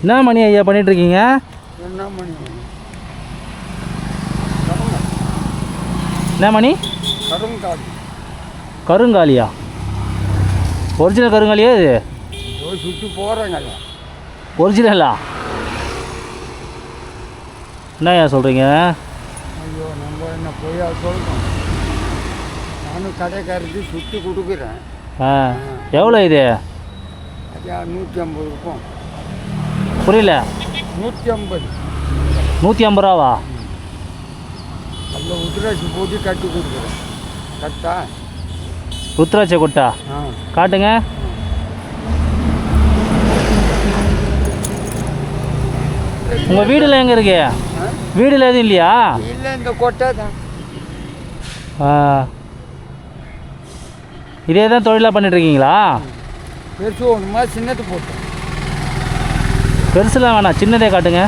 என்ன மணி ஐயா பண்ணிட்டு இருக்கீங்க என்ன மணி? என்ன மணி? கருங்காடு கருங்காலியா? ஒரிஜினல் கருங்காலியா இது? சுற்றி போகிறேங்கல்ல ஒரிஜினலா என்ன ஐயா சொல்கிறீங்க ஐயோ நம்ம என்ன பொய்யா சொல்கிறோம் நானும் கடைக்காரருக்கு சுற்றி கொடுக்குறேன். ஆ. எவ்வளோ இது? நூற்றி ஐம்பது இருக்கும் புரியல. நூற்றி ஐம்பது. நூற்றி ஐம்பது ரூபாவா? அதில் உதிராட்சி போட்டு கட்டி கொடுக்குறேன். கட்டா? ருத்ராட்ச கொட்டா காட்டுங்க. உங்கள் வீடில் எங்கே இருக்கு? வீடில் எதுவும் இல்லையா? இல்லை இந்த கொட்டை தான். இதே தான் தொழிலாக பண்ணிட்டுருக்கீங்களா பெருசு ஒன்றுமா சின்னது போட்டேன் பெருசுலாம் வேணாம் சின்னதே காட்டுங்க.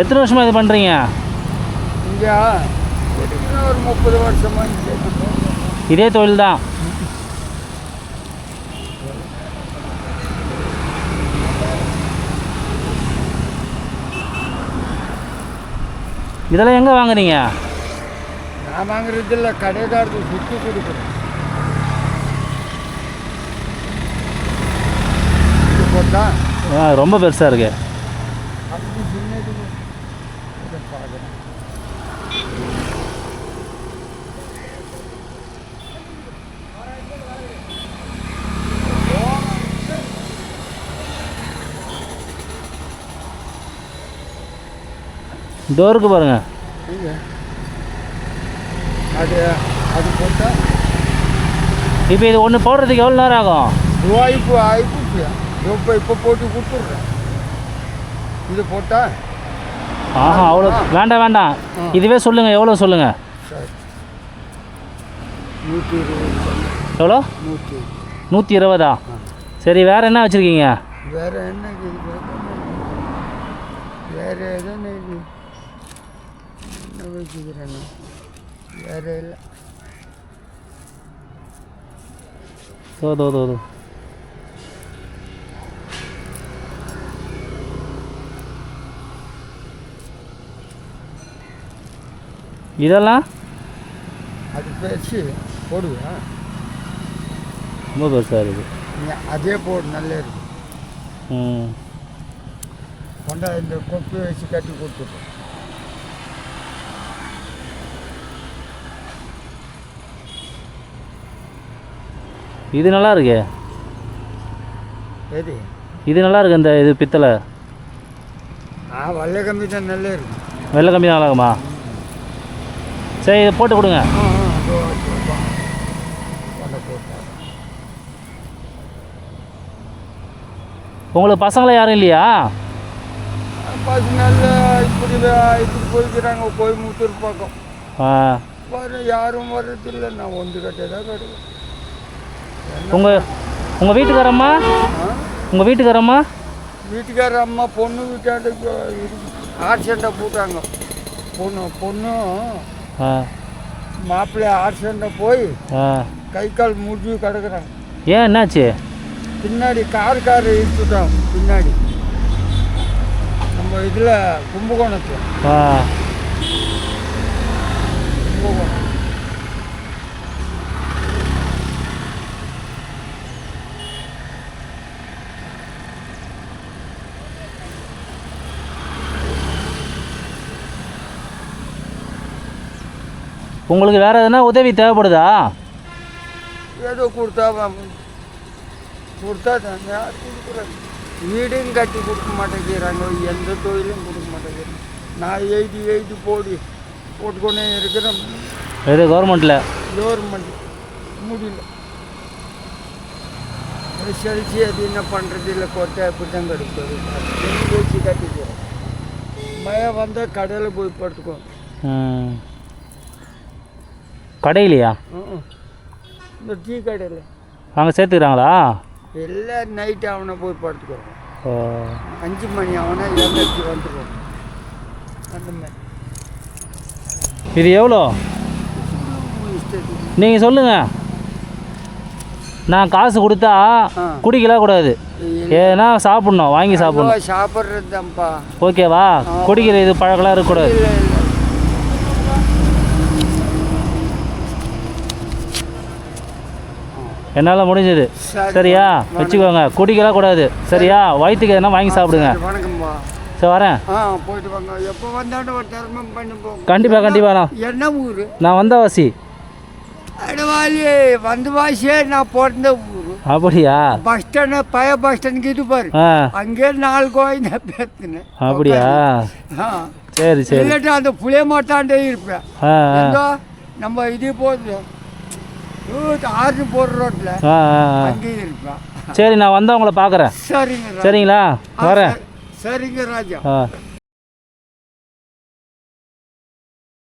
எத்தனை வருஷமாக இது பண்ணுறீங்க ஒரு முப்பது வருஷமா இங்கே இதே தொழில் தான். இதெல்லாம் எங்கே வாங்குறீங்க? நான் வாங்குறது இல்லை கடைக்காரருக்கு சுற்றி கொடுக்குறேன். போட்டா ஆ, ரொம்ப பெருசாக இருக்கு. டோருக்கு பாருங்க. அது அது போட்டால் இப்போ இது ஒன்று போடுறதுக்கு எவ்வளோ நேரம் ஆகும்? ரூபாய்ப்பு ஆயிடுச்சு இப்போ இப்போ போட்டு கொடுத்துட்றேன். இது போட்டால் ஆஹா அவ்வளோ வேண்டாம் வேண்டாம். இதுவே சொல்லுங்கள் எவ்வளோ சொல்லுங்கள் சரி. நூற்றி இருபது எவ்வளோ? நூற்றி நூற்றி இருபதா. சரி வேறு என்ன வச்சுருக்கீங்க? வேற என்ன வேற எதுவும் வச்சுக்கிறேன் வேற இல்லை தோ தோ தோ. இதெல்லாம்? அது பேசி போடுவேன். ரொம்ப பெருசாக இருக்குது அதே போடு நல்லா இருக்கு. ம். கொண்டா இந்த கொப்பி வச்சு கட்டி கொடுத்துருவோம் இது நல்லா இருக்கே? எது? இது நல்லா இருக்கு இந்த இது பித்தளை. ஆ வல்ல கம்பி தான் நல்லா இருக்கு. வெள்ளை கம்மி தான் நல்லாகுமா சரி இதை போட்டு கொடுங்க. உங்களுக்கு பசங்களை யாரும் இல்லையா? பசங்க இப்படி இப்படி போய்க்கிறாங்க கோயம்புத்தூர் பக்கம் வர யாரும் வர்றதில்லை. நான் ஒன்று கட்டை தான் கட்டுவேன் உங்கள் உங்கள் வீட்டுக்காரம்மா? உங்கள் வீட்டுக்காரம்மா? வீட்டுக்கார அம்மா பொண்ணு வீட்டாண்டு ஆக்சிடெண்ட்டை போட்டாங்க. பொண்ணு பொண்ணு ஆ மாப்பிள்ளை ஆக்சிடெண்ட்டை போய் கை கால் முடிஞ்சு கிடக்குறாங்க ஏன் என்னாச்சு? பின்னாடி கார் கார் இழுத்துட்டாங்க பின்னாடி. நம்ம இதில் கும்பகோணத்தில். கும்பகோணம். உங்களுக்கு வேறு எதனா உதவி தேவைப்படுதா? ஏதோ கொடுத்தா கொடுத்தா யார் கொடுக்குறாங்க வீடும் கட்டி கொடுக்க மாட்டேங்கிறாங்க. எந்த தொழிலும் கொடுக்க மாட்டேங்கிறாங்க. நான் எழுதி எழுதி போடி. போட்டுக்கொண்டே இருக்கிறேன். எது கவர்மெண்ட்டில் கவர்மெண்ட் முடியல. செலுத்தி அது என்ன பண்ணுறது இல்லை கொட்டை அப்படி தான் கிடைக்கிறது எங்கே வச்சு கட்டிக்கிறோம் மழை வந்தால் கடையில் போய் படுத்துக்கோ கடையிலையா. இந்த டீ கடையில். அங்கே சேர்த்துக்கிறாங்களா? எல்லாம் நைட்டு அவனை போய் படுத்துக்கோ ஓ. அஞ்சு மணி அவனை எழுந்திரிச்சு வந்துடுவோம் அந்த மாதிரி. இது எவ்வளோ? நீங்கள் சொல்லுங்கள் நான் காசு கொடுத்தா. குடிக்கலாம் கூடாது. ஏன்னா சாப்பிட்ணும் வாங்கி சாப்பிட்ணும். சாப்பிட்றது தான்ப்பா. ஓகேவா? குடிக்கிற இது பழக்கெல்லாம் இருக்கக்கூடாது இல்லை இல்லை என்னால் முடிஞ்சது. சரி சரியா? வச்சுக்கோங்க. குடிக்கலாம் கூடாது. சரியா? வயிற்றுக்கு எதனா வாங்கி சாப்பிடுங்க. சரி, வரேன். கண்டிப்பாக கண்டிப்பாக நான் என்ன ஊர்? நான் வந்தவாசி. அடவாளி வந்து வாசியே நான் பிறந்த ஊர். அப்படியா? பஸ் ஸ்டாண்டு பழைய பஸ் ஸ்டாண்டுக்கு இது பாரு. அங்கே நாலு கோயில் பேத்துனேன். அப்படியா? சரி சரி. இல்லாட்டி அந்த புளிய மாட்டாண்டே இருப்பேன். நம்ம இது போகுது. ஆறு ரோட்டில். அங்கேயும் இருப்பேன் சரி நான் வந்து உங்களை பார்க்குறேன். சரிங்க. சரிங்களா? வரேன். சரி- சரிங்க ராஜா.